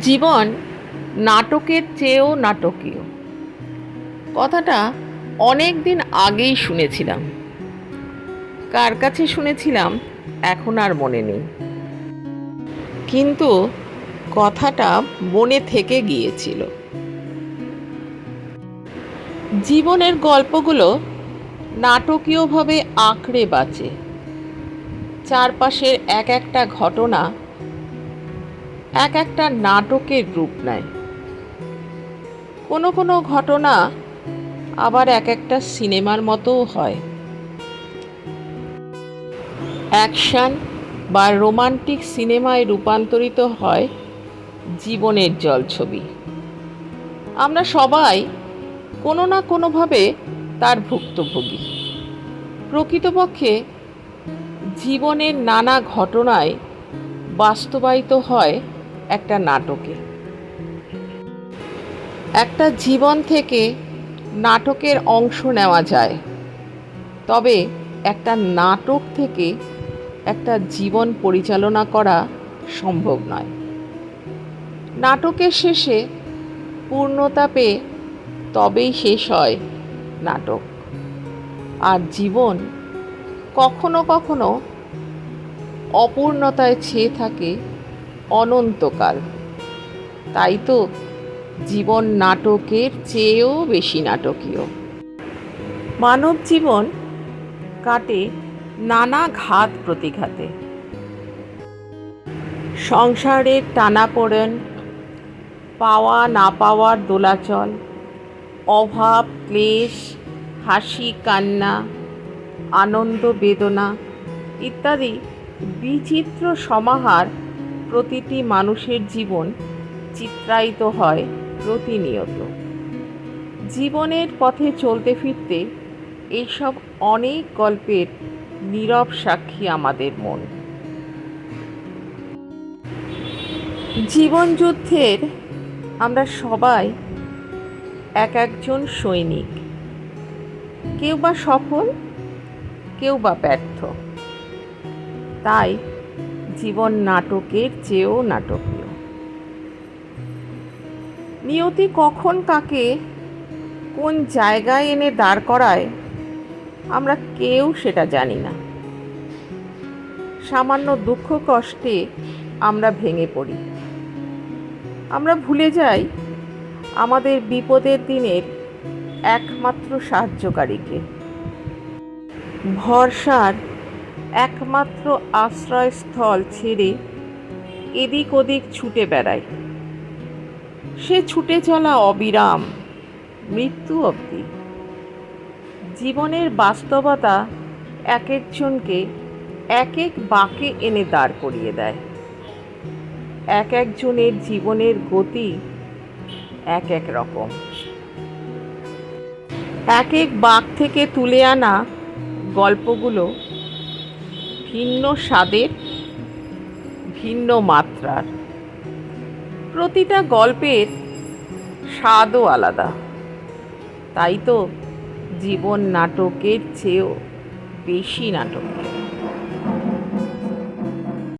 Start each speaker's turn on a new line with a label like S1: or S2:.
S1: জীবন নাটকের চেয়েও নাটকীয়। কথাটা অনেক দিন আগেই শুনেছিলাম। কার কাছে শুনেছিলাম, এখন আর মনে নেই। কিন্তু কথাটা মনে থেকে গিয়েছিল। জীবনের গল্পগুলো নাটকীয়ভাবে আঁকড়ে বাঁচে। চারপাশের এক একটা ঘটনা এক একটা নাটকের রূপ নেয়। কোনো কোনো ঘটনা আবার এক একটা সিনেমার মতোও হয়। অ্যাকশন বা রোমান্টিক সিনেমায় রূপান্তরিত হয় জীবনের জলছবি। আমরা সবাই কোনো না কোনোভাবে তার ভুক্তভোগী। প্রকৃতপক্ষে জীবনের নানা ঘটনায় বাস্তবায়িত হয় একটা নাটকে। একটা জীবন থেকে নাটকের অংশ নেওয়া যায়। তবে একটা নাটক থেকে একটা জীবন পরিচালনা করা সম্ভব নয়। নাটকের শেষে পূর্ণতা পেয়ে তবেই শেষ হয় নাটক। আর জীবন কখনো কখনো অপূর্ণতায় ছেয়ে থাকে অনন্তকাল। তাই তো জীবন নাটকের চেয়েও বেশি নাটকীয়। মানব জীবন কাটে নানা ঘাত প্রতিঘাতে। সংসারের টানাপোড়েন, পাওয়া না পাওয়ার দোলাচল, অভাব, ক্লেশ, হাসি, কান্না, আনন্দ, বেদনা ইত্যাদি বিচিত্র সমাহার প্রতিটি মানুষের জীবন চিত্রায়িত হয় প্রতিনিয়ত। জীবনের পথে চলতে ফিরতে এইসব অনেক গল্পের নীরব সাক্ষী আমাদের মন। জীবনযুদ্ধের আমরা সবাই এক একজন সৈনিক। কেউ বা সফল, কেউ বা ব্যর্থ। তাই জীবন নাটকের চেয়েও নাটকীয়। নিয়তি কখন কাকে, কোন জায়গায় এনে দাঁড় করায়, আমরা কেউ সেটা জানি না। সামান্য দুঃখ কষ্টে আমরা ভেঙে পড়ি। আমরা ভুলে যাই আমাদের বিপদের দিনের একমাত্র সাহায্যকারীকে। ভরসার একমাত্র আশ্রয়স্থল ছেড়ে এদিক ওদিক ছুটে বেড়ায়। সে ছুটে চলা অবিরাম মৃত্যু অবধি। জীবনের বাস্তবতা এক একজনকে এক এক বাঁকে এনে দাঁড় করিয়ে দেয়। এক একজনের জীবনের গতি এক এক রকম। এক এক বাঁক থেকে তুলে আনা গল্পগুলো ভিন্ন স্বাদের, ভিন্ন মাত্রার। প্রতিটা গল্পের স্বাদও আলাদা। তাই তো জীবন নাটকের চেয়েও বেশি নাটক।